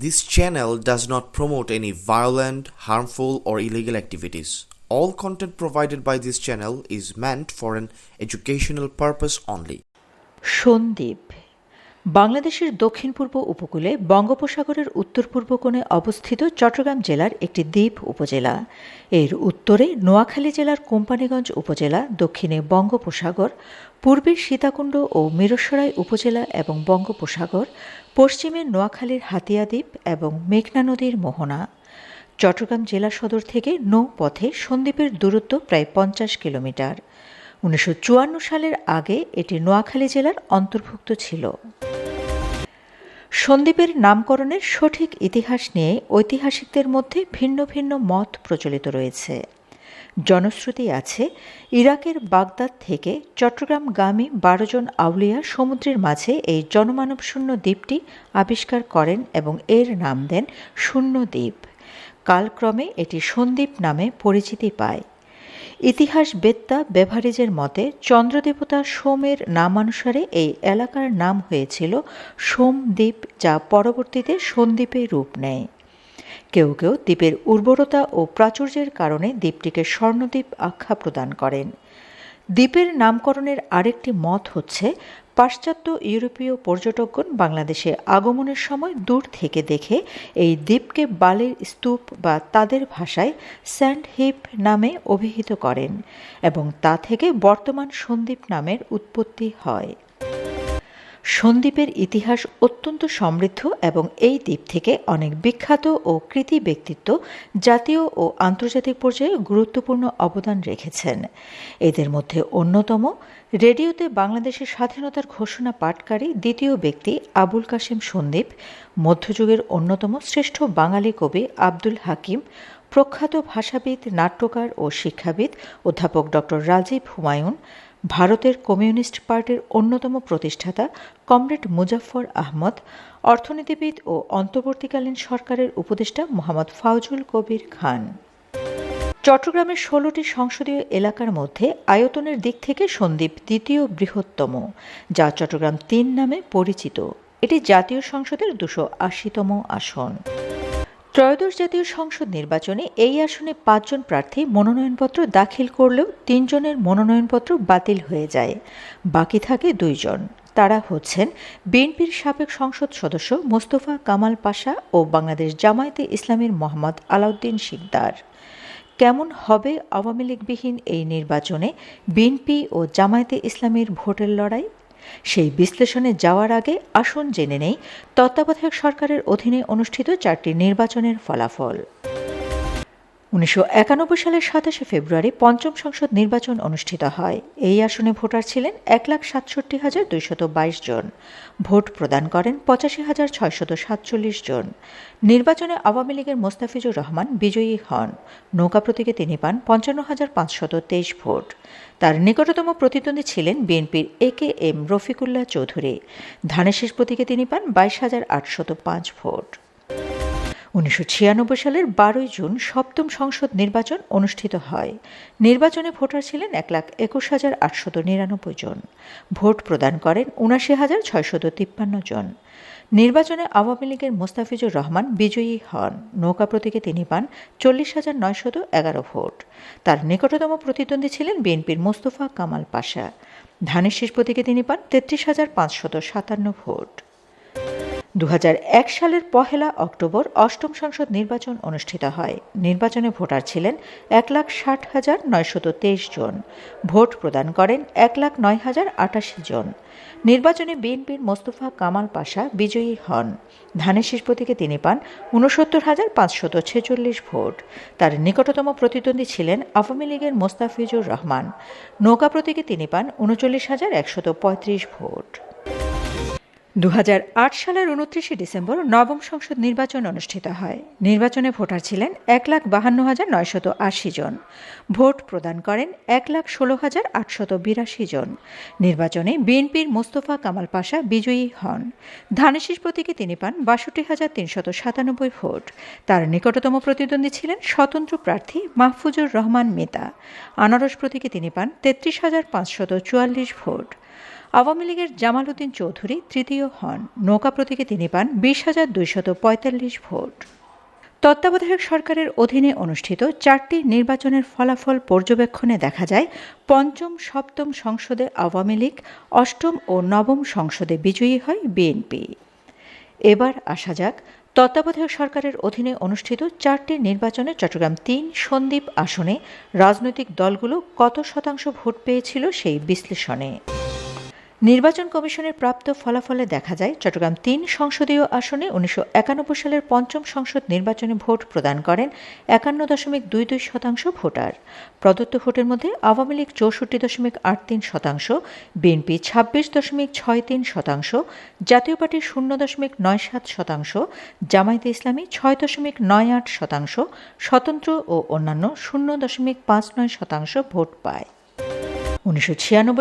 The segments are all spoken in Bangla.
This channel does not promote any violent, harmful, or illegal activities. All content provided by this channel is meant for an educational purpose only. Sandwip বাংলাদেশের দক্ষিণ পূর্ব উপকূলে বঙ্গোপসাগরের উত্তর পূর্ব কোণে অবস্থিত চট্টগ্রাম জেলার একটি দ্বীপ উপজেলা এর উত্তরে নোয়াখালী জেলার কোম্পানীগঞ্জ উপজেলা দক্ষিণে বঙ্গোপসাগর পূর্বে সীতাকুণ্ড ও মিরসরাই উপজেলা এবং বঙ্গোপসাগর পশ্চিমে নোয়াখালীর হাতিয়া দ্বীপ এবং মেঘনা নদীর মোহনা। চট্টগ্রাম জেলা সদর থেকে নৌপথে সন্দ্বীপের দূরত্ব প্রায় পঞ্চাশ কিলোমিটার। উনিশশো চুয়ান্ন সালের আগে এটি নোয়াখালী জেলার অন্তর্ভুক্ত ছিল। সন্দ্বীপের নামকরণের সঠিক ইতিহাস নিয়ে ঐতিহাসিকদের মধ্যে ভিন্ন ভিন্ন মত প্রচলিত রয়েছে। জনশ্রুতি আছে, ইরাকের বাগদাদ থেকে চট্টগ্রামগামী বারো জন আউলিয়া সমুদ্রের মাঝে এই জনমানবশূন্য দ্বীপটি আবিষ্কার করেন এবং এর নাম দেন শূন্য দ্বীপ। কালক্রমে এটি সন্দ্বীপ নামে পরিচিতি পায়। ইতিহাসবেত্তা বেভারেজের মতে, চন্দ্রদেবতা সোমের নামানুসারে এই এলাকার নাম হয়েছিল সোমদ্বীপ যা পরবর্তীতে সন্দ্বীপে রূপ নেয়। কেউ কেউ দ্বীপের উর্বরতা ও প্রাচুর্যের কারণে দ্বীপটিকে স্বর্ণদ্বীপ আখ্যা প্রদান করেন। দ্বীপের নামকরণের আরেকটি মত হচ্ছে, পাশ্চাত্য ইউরোপীয় পর্যটকগণ বাংলাদেশে আগমনের সময় দূর থেকে দেখে এই দ্বীপকে বালির স্তূপ বা তাদের ভাষায় স্যান্ড হিপ নামে অভিহিত করেন এবং তা থেকে বর্তমান সন্দ্বীপ নামের উৎপত্তি হয়। সন্দ্বীপের ইতিহাস অত্যন্ত সমৃদ্ধ এবং এই দ্বীপ থেকে অনেক বিখ্যাত ও কৃতি ব্যক্তিত্ব জাতীয় ও আন্তর্জাতিক পর্যায়ে গুরুত্বপূর্ণ অবদান রেখেছেন। এদের মধ্যে অন্যতম রেডিওতে বাংলাদেশের স্বাধীনতার ঘোষণা পাঠকারী দ্বিতীয় ব্যক্তি আবুল কাশেম সন্দীপ, মধ্যযুগের অন্যতম শ্রেষ্ঠ বাঙালি কবি আব্দুল হাকিম, প্রখ্যাত ভাষাবিদ, নাট্যকার ও শিক্ষাবিদ অধ্যাপক ডক্টর রাজীব হুমায়ুন ভারতের কমিউনিস্ট পার্টির অন্যতম প্রতিষ্ঠাতা কমরেড মুজাফফর আহমদ, অর্থনীতিবিদ ও অন্তর্বর্তীকালীন সরকারের উপদেষ্টা মোহাম্মদ ফাউজুল কবির খান। চট্টগ্রামের ষোলোটি সংসদীয় এলাকার মধ্যে আয়তনের দিক থেকে সন্দ্বীপ দ্বিতীয় বৃহত্তম, যা চট্টগ্রাম তিন নামে পরিচিত। এটি জাতীয় সংসদের দুশো আশিতম আসন। ত্রয়োদশ জাতীয় সংসদ নির্বাচনে এই আসনে পাঁচজন প্রার্থী মনোনয়নপত্র দাখিল করলেও তিনজনের মনোনয়নপত্র বাতিল হয়ে যায়। বাকি থাকে দুইজন। তারা হচ্ছেন বিএনপির সাবেক সংসদ সদস্য মোস্তফা কামাল পাশা ও বাংলাদেশ জামায়াতে ইসলামীর মোহাম্মদ আলাউদ্দিন শিকদার। কেমন হবে আওয়ামী লীগবিহীন এই নির্বাচনে বিএনপি ও জামায়াতে ইসলামীর ভোটের লড়াই? সেই বিশ্লেষণে যাওয়ার আগে আসন জেনে নেই তত্ত্বাবধায়ক সরকারের অধীনে অনুষ্ঠিত চারটি নির্বাচনের ফলাফল। উনিশশো একানব্বই সালের সাতাশে ফেব্রুয়ারি পঞ্চম সংসদ নির্বাচন অনুষ্ঠিত হয়। এই আসনে ভোটার ছিলেন এক লাখ সাতষট্টি হাজার দুইশত বাইশ জন। ভোট প্রদান করেন পঁচাশি হাজার ছয়শত সাতচল্লিশ জন। নির্বাচনে আওয়ামী লীগের মোস্তাফিজুর রহমান বিজয়ী হন। নৌকা প্রতীকে তিনি পান পঞ্চান্ন হাজার পাঁচশত তেইশ ভোট। তার নিকটতম প্রতিদ্বন্দ্বী ছিলেন বিএনপির A K M Rafiqullah Chowdhury. ধানের শেষ প্রতীকে তিনি পান বাইশ হাজার আটশত পাঁচ ভোট। উনিশশো ছিয়ানব্বই সালের বারোই জুন সপ্তম সংসদ নির্বাচন অনুষ্ঠিত হয়। নির্বাচনে ভোটার ছিলেন এক লাখ একুশ হাজার আটশত নিরানব্বই জন। ভোট প্রদান করেন উনাশি হাজার ছয়শত তিপ্পান্ন জন। নির্বাচনে আওয়ামী লীগের মোস্তাফিজুর রহমান বিজয়ী হন। নৌকা প্রতীকে তিনি পান চল্লিশ হাজার নয়শত এগারো ভোট। তার নিকটতম প্রতিদ্বন্দ্বী ছিলেন বিএনপির মোস্তফা কামাল পাশা। ধানের শেষ প্রতীকে তিনি পান তেত্রিশ হাজার পাঁচশত সাতান্ন ভোট। দু হাজার এক সালের পহেলা অক্টোবর অষ্টম সংসদ নির্বাচন অনুষ্ঠিত হয়। নির্বাচনে ভোটার ছিলেন এক লাখ ষাট হাজার নয়শত তেইশ জন। ভোট প্রদান করেন এক লাখ নয় হাজার আটাশি জন। নির্বাচনে বিএনপির মোস্তফা কামাল পাশা বিজয়ী হন। ধানের শীষ প্রতীকে তিনি পান উনসত্তর হাজার পাঁচশত ছেচল্লিশ ভোট। তার নিকটতম প্রতিদ্বন্দ্বী ছিলেন আওয়ামী লীগের মোস্তাফিজুর রহমান। নৌকা প্রতীকে তিনি পান উনচল্লিশ হাজার একশত পঁয়ত্রিশ ভোট। দু হাজার আট সালের উনত্রিশে ডিসেম্বর নবম সংসদ নির্বাচন অনুষ্ঠিত হয়। নির্বাচনে ভোটার ছিলেন এক লাখ বাহান্ন হাজার নয়শত আশি জন। ভোট প্রদান করেন এক লাখ ষোলো হাজার আটশত বিরাশি জন। নির্বাচনে বিএনপির মোস্তফা কামাল পাশা বিজয়ী হন। ধানেশিস প্রতীকে তিনি পান বাষট্টি হাজার তিনশত সাতানব্বই ভোট। তার নিকটতম প্রতিদ্বন্দ্বী ছিলেন স্বতন্ত্র প্রার্থী মাহফুজুর রহমান মেতা আনারস প্রতীকে তিনি পান তেত্রিশ হাজার পাঁচশত চুয়াল্লিশ ভোট। আওয়ামী লীগের জামাল উদ্দিন চৌধুরী তৃতীয় হন। নৌকা প্রতীকে তিনি পান বিশ হাজার দুইশত পঁয়তাল্লিশ ভোট। তত্ত্বাবধায়ক সরকারের অধীনে অনুষ্ঠিত চারটি নির্বাচনের ফলাফল পর্যবেক্ষণে দেখা যায়, পঞ্চম, সপ্তম সংসদে আওয়ামী লীগ, অষ্টম ও নবম সংসদে বিজয়ী হয় বিএনপি। এবার আসা যাক, তত্ত্বাবধায়ক সরকারের অধীনে অনুষ্ঠিত চারটি নির্বাচনে চট্টগ্রাম তিন, সন্দ্বীপ আসনে রাজনৈতিক দলগুলো কত শতাংশ ভোট পেয়েছিল সেই বিশ্লেষণে। নির্বাচন কমিশনের প্রাপ্ত ফলাফলে দেখা যায়, চট্টগ্রাম তিন সংসদীয় আসনে উনিশশো একানব্বই সালের পঞ্চম সংসদ নির্বাচনে ভোট প্রদান করেন একান্ন দশমিক দুই দুই শতাংশ ভোটার। প্রদত্ত ভোটের মধ্যে আওয়ামী লীগ চৌষট্টি দশমিক আট তিন শতাংশ, বিএনপি ছাব্বিশ দশমিক ছয় তিন শতাংশ, জাতীয় পার্টি শূন্য দশমিক নয় সাত শতাংশ, জামায়াতে ইসলামী ছয় দশমিক নয় আট শতাংশ, স্বতন্ত্র ও অন্যান্য শূন্য দশমিক পাঁচ নয় শতাংশ ভোট পায়। উনিশশো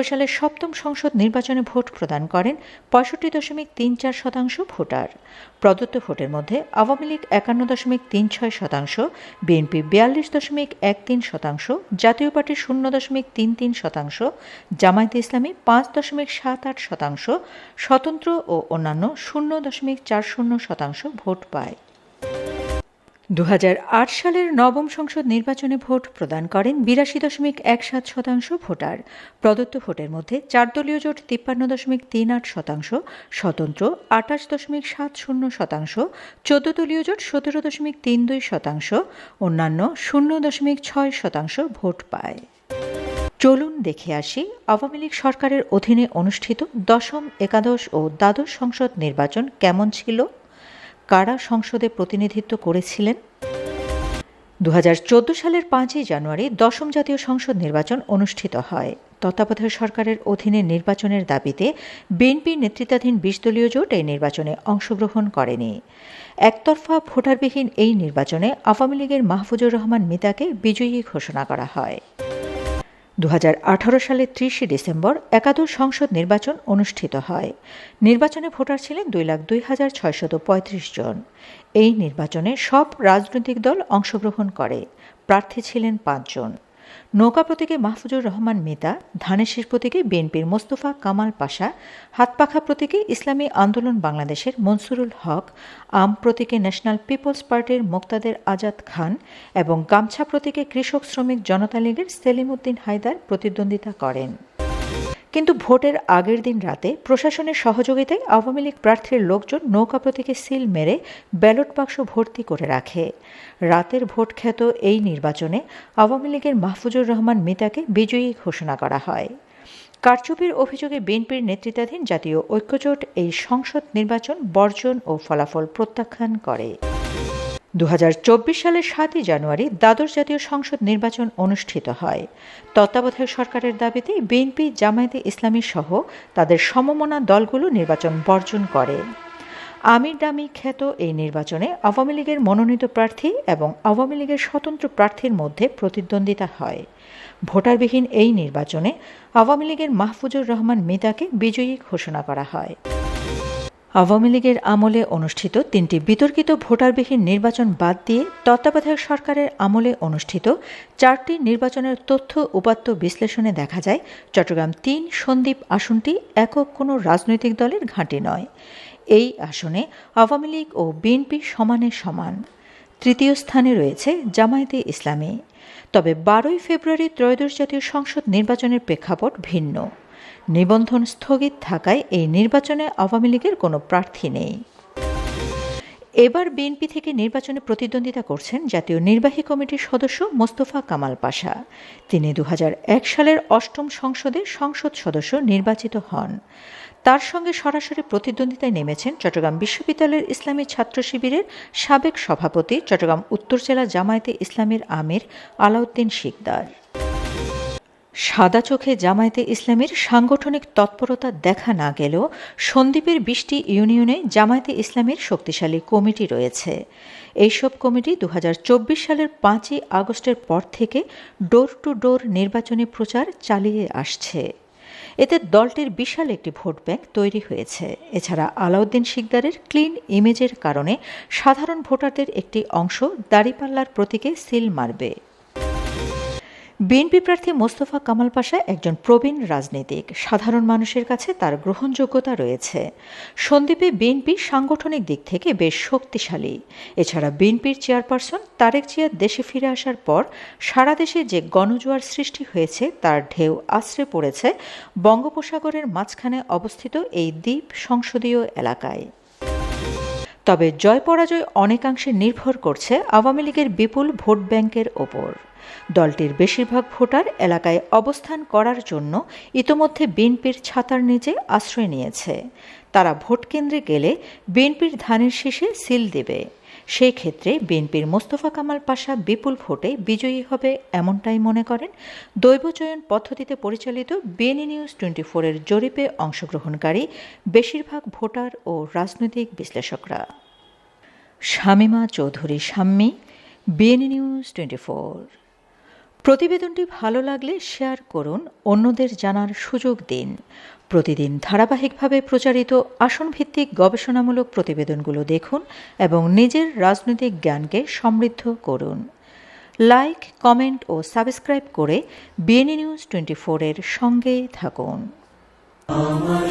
সালের সপ্তম সংসদ নির্বাচনে ভোট প্রদান করেন পঁয়ষট্টি দশমিক তিন চার শতাংশ ভোটার। প্রদত্ত ভোটের মধ্যে আওয়ামী লীগ একান্ন দশমিক তিন ছয় শতাংশ, বিএনপি বিয়াল্লিশ দশমিক এক তিন শতাংশ, জাতীয় পার্টি শূন্য দশমিক তিন তিন শতাংশ, জামায়াতে ইসলামী পাঁচ দশমিক সাত আট শতাংশ, স্বতন্ত্র ও অন্যান্য শূন্য দশমিক চার শূন্য শতাংশ ভোট পায়। দু হাজার আট সালের নবম সংসদ নির্বাচনে ভোট প্রদান করেন বিরাশি দশমিক এক সাত শতাংশ ভোটার। প্রদত্ত ভোটের মধ্যে চার দলীয় জোট তিপ্পান্ন দশমিক তিন আট শতাংশ, স্বতন্ত্র আটাশ দশমিক সাত শূন্য শতাংশ, চোদ্দ দলীয় জোট সতেরো দশমিক তিন দুই শতাংশ, অন্যান্য শূন্য দশমিক ছয় শতাংশ ভোট পায়। চলুন দেখে আসি আওয়ামী লীগ সরকারের অধীনে অনুষ্ঠিত দশম একাদশ ও দ্বাদশ সংসদ নির্বাচন কেমন ছিল। কারা সংসদে প্রতিনিধিত্ব করেছিলেন? দু হাজার চোদ্দ সালের পাঁচই জানুয়ারি দশম জাতীয় সংসদ নির্বাচন অনুষ্ঠিত হয়। তত্ত্বাবধায়ক সরকারের অধীনে নির্বাচনের দাবিতে বিএনপি নেতৃত্বাধীন বিশ দলীয় জোট এই নির্বাচনে অংশগ্রহণ করেনি। একতরফা ভোটারবিহীন এই নির্বাচনে আওয়ামী লীগের মাহফুজুর রহমান মিতাকে বিজয়ী ঘোষণা করা হয়। দু সালে ত্রিশে ডিসেম্বর একাদশ সংসদ নির্বাচন অনুষ্ঠিত হয়। নির্বাচনে ভোটার ছিলেন দুই লাখ দুই হাজার ছয়শত পঁয়ত্রিশ জন। এই নির্বাচনে সব রাজনৈতিক দল অংশগ্রহণ করে। প্রার্থী ছিলেন পাঁচজন নৌকা প্রতীকে মাহফুজুর রহমান মেতা ধানের শীষ প্রতীকে বিএনপির মোস্তফা কামাল পাশা, হাতপাখা প্রতীকে ইসলামী আন্দোলন বাংলাদেশের মনসুরুল হক, আম প্রতীকে ন্যাশনাল পিপলস পার্টির মোক্তাদের আজাদ খান এবং গামছা প্রতীকে কৃষক শ্রমিক জনতা লীগের সেলিম উদ্দিন হায়দার প্রতিদ্বন্দ্বিতা করেন। কিন্তু ভোটের আগের দিন রাতে প্রশাসনের সহযোগিতায় আওয়ামী লীগ প্রার্থীর লোকজন নৌকা প্রতীকে সিল মেরে ব্যালট বাক্স ভর্তি করে রাখে। রাতের ভোট খ্যাত এই নির্বাচনে আওয়ামী লীগের মাহফুজুর রহমান মিতাকে বিজয়ী ঘোষণা করা হয়। কারচুপির অভিযোগে বিএনপির নেতৃত্বাধীন জাতীয় ঐক্যজোট এই সংসদ নির্বাচন বর্জন ও ফলাফল প্রত্যাখ্যান করে। দু হাজার চব্বিশ সালের সাতই জানুয়ারি দ্বাদশ জাতীয় সংসদ নির্বাচন অনুষ্ঠিত হয়। তত্ত্বাবধায়ক সরকারের দাবিতে বিএনপি, জামায়াতে ইসলামী সহ তাদের সমমনা দলগুলো নির্বাচন বর্জন করে। আমির দামি খ্যাত এই নির্বাচনে আওয়ামী লীগের মনোনীত প্রার্থী এবং আওয়ামী লীগের স্বতন্ত্র প্রার্থীর মধ্যে প্রতিদ্বন্দ্বিতা হয়। ভোটারবিহীন এই নির্বাচনে আওয়ামী লীগের মাহফুজুর রহমান মিতাকে বিজয়ী ঘোষণা করা হয়। আওয়ামী লীগের আমলে অনুষ্ঠিত তিনটি বিতর্কিত ভোটারবিহীন নির্বাচন বাদ দিয়ে তত্ত্বাবধায়ক সরকারের আমলে অনুষ্ঠিত চারটি নির্বাচনের তথ্য উপাত্ত বিশ্লেষণে দেখা যায়, চট্টগ্রাম তিন, সন্দ্বীপ আসনটি একক কোনো রাজনৈতিক দলের ঘাঁটি নয়। এই আসনে আওয়ামী লীগ ও বিএনপি সমানে সমান। তৃতীয় স্থানে রয়েছে জামায়াতে ইসলামী। তবে বারোই ফেব্রুয়ারি ত্রয়োদশ জাতীয় সংসদ নির্বাচনের প্রেক্ষাপট ভিন্ন। নিবন্ধন স্থগিত থাকায় এই নির্বাচনে আওয়ামী লীগের কোনো প্রার্থী নেই। এবার বিএনপি থেকে নির্বাচনে প্রতিদ্বন্দ্বিতা করছেন জাতীয় নির্বাহী কমিটির সদস্য মোস্তফা কামাল পাশা। তিনি দু হাজার এক সালের অষ্টম সংসদে সংসদ সদস্য নির্বাচিত হন। তার সঙ্গে সরাসরি প্রতিদ্বন্দ্বিতায় নেমেছেন চট্টগ্রাম বিশ্ববিদ্যালয়ের ইসলামী ছাত্র শিবিরের সাবেক সভাপতি চট্টগ্রাম উত্তর জেলা জামায়াতে ইসলামের আমির আলাউদ্দিন শিকদার। সাদা চোখে জামায়াতে ইসলামের সাংগঠনিক তৎপরতা দেখা না গেলেও সন্দ্বীপের বিশটি ইউনিয়নে জামায়াতে ইসলামের শক্তিশালী কমিটি রয়েছে। এইসব কমিটি দু হাজার চব্বিশ সালের পাঁচই আগস্টের পর থেকে ডোর টু ডোর নির্বাচনী প্রচার চালিয়ে আসছে। এতে দলটির বিশাল একটি ভোট ব্যাংক তৈরি হয়েছে। এছাড়া আলাউদ্দিন শিকদারের ক্লিন ইমেজের কারণে সাধারণ ভোটারদের একটি অংশ দাড়িপাল্লার প্রতীকে সিল মারবে। বিএনপি প্রার্থী মোস্তফা কামাল পাশা একজন প্রবীণ রাজনীতিক। সাধারণ মানুষের কাছে তার গ্রহণযোগ্যতা রয়েছে। সন্দ্বীপে বিএনপি সাংগঠনিক দিক থেকে বেশ শক্তিশালী। এছাড়া বিএনপির চেয়ারপারসন তারেক জিয়া দেশে ফিরে আসার পর সারা দেশে যে গণজোয়ার সৃষ্টি হয়েছে, তার ঢেউ আশ্রে পড়েছে বঙ্গোপসাগরের মাঝখানে অবস্থিত এই দ্বীপ সংসদীয় এলাকায়। তবে জয় পরাজয় অনেকাংশে নির্ভর করছে আওয়ামী লীগের বিপুল ভোট ব্যাংকের ওপর। দলটির বেশিরভাগ ভোটার এলাকায় অবস্থান করার জন্য ইতোমধ্যে বিএনপির ছাতার নিচে আশ্রয় নিয়েছে। তারা ভোট কেন্দ্রে গেলে বিএনপির ধানের শীষে সিল দেবে। সেই ক্ষেত্রে বিএনপির মোস্তফা কামাল পাশা বিপুল ভোটে বিজয়ী হবে এমনটাই মনে করেন দৈবচয়ন পদ্ধতিতে পরিচালিত বিএনই নিউজ টোয়েন্টি ফোরের জরিপে অংশগ্রহণকারী বেশিরভাগ ভোটার ও রাজনৈতিক বিশ্লেষকরা। শামিমা চৌধুরী, শাম্মী, বিএনই নিউজ টোয়েন্টি ফোর। প্রতিবেদনটি ভালো লাগলে শেয়ার করুন, অন্যদের জানার সুযোগ দিন। প্রতিদিন ধারাবাহিকভাবে প্রচারিত আসনভিত্তিক গবেষণামূলক প্রতিবেদনগুলো দেখুন এবং নিজের রাজনৈতিক জ্ঞানকে সমৃদ্ধ করুন। লাইক, কমেন্ট ও সাবস্ক্রাইব করে বিএনই নিউজ টোয়েন্টি ফোরের সঙ্গেই থাকুন। আমার